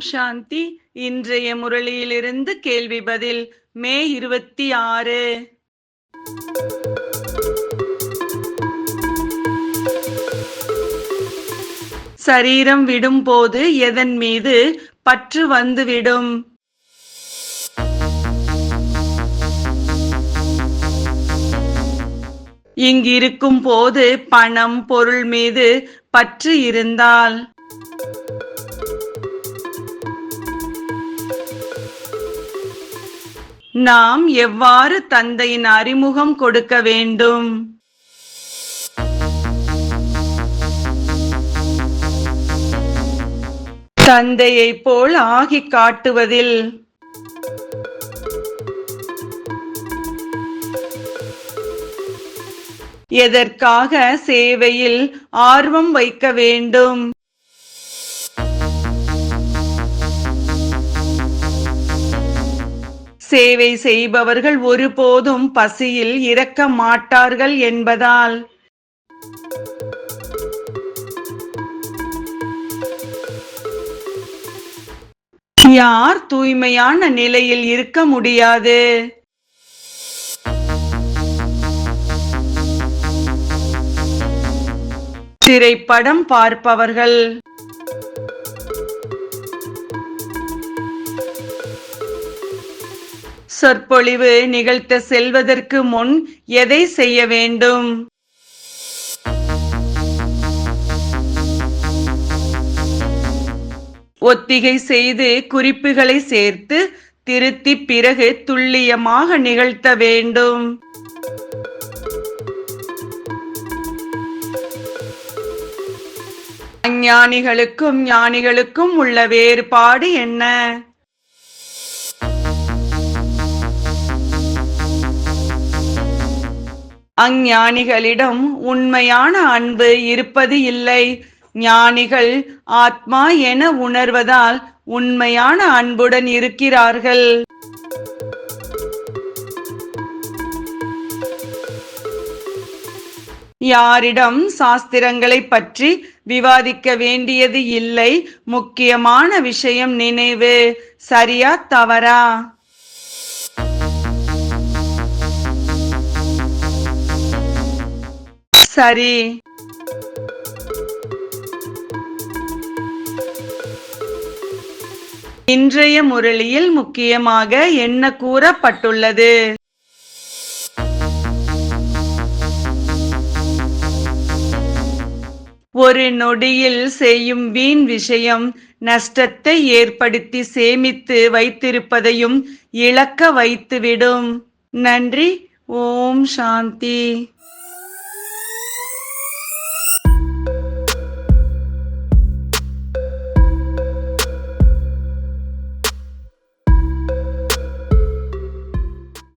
சாந்தி. இன்றைய முரளியிலிருந்து கேள்வி பதில் மே இருபத்தி ஆறு. சரீரம் விடும்போது எதன் மீது பற்று வந்துவிடும்? இங்கிருக்கும் போது பணம் பொருள் மீது பற்று இருந்தால்? நாம் எவ்வாறு தந்தையின் அறிமுகம் கொடுக்க வேண்டும்? தந்தையைப் போல் ஆகி காட்டுவதில் எதற்காக சேவையில் ஆர்வம் வைக்க வேண்டும்? சேவை செய்பவர்கள் ஒருபோதும் பசியில் இறக்க மாட்டார்கள் என்பதால். யார் தூய்மையான நிலையில் இருக்க முடியாது? திரைப்படம் பார்ப்பவர்கள். சொற்பொழிவு நிகழ்த்த செல்வதற்கு முன் எதை செய்ய வேண்டும்? ஒத்திகை செய்து குறிப்புகளை சேர்த்து திருத்தி பிறகு துல்லியமாக நிகழ்த்த வேண்டும். அஞ்ஞானிகளுக்கும் ஞானிகளுக்கும் உள்ள வேறுபாடு என்ன? அஞ்ஞானிகளிடம் உண்மையான அன்பு இருப்பது இல்லை. ஞானிகள் ஆத்மா என உணர்வதால் உண்மையான அன்புடன் இருக்கிறார்கள். யாரிடம் சாஸ்திரங்களை பற்றி விவாதிக்க வேண்டியது இல்லை. முக்கியமான விஷயம் நினைவு. சரியா தவறா? சரி. இன்றைய முரளியில் முக்கியமாக என்ன கூறப்பட்டுள்ளது? ஒரு நொடியில் செய்யும் வீண் விஷயம் நஷ்டத்தை ஏற்படுத்தி சேமித்து வைத்திருப்பதையும் இழக்க வைத்துவிடும். நன்றி. ஓம் சாந்தி.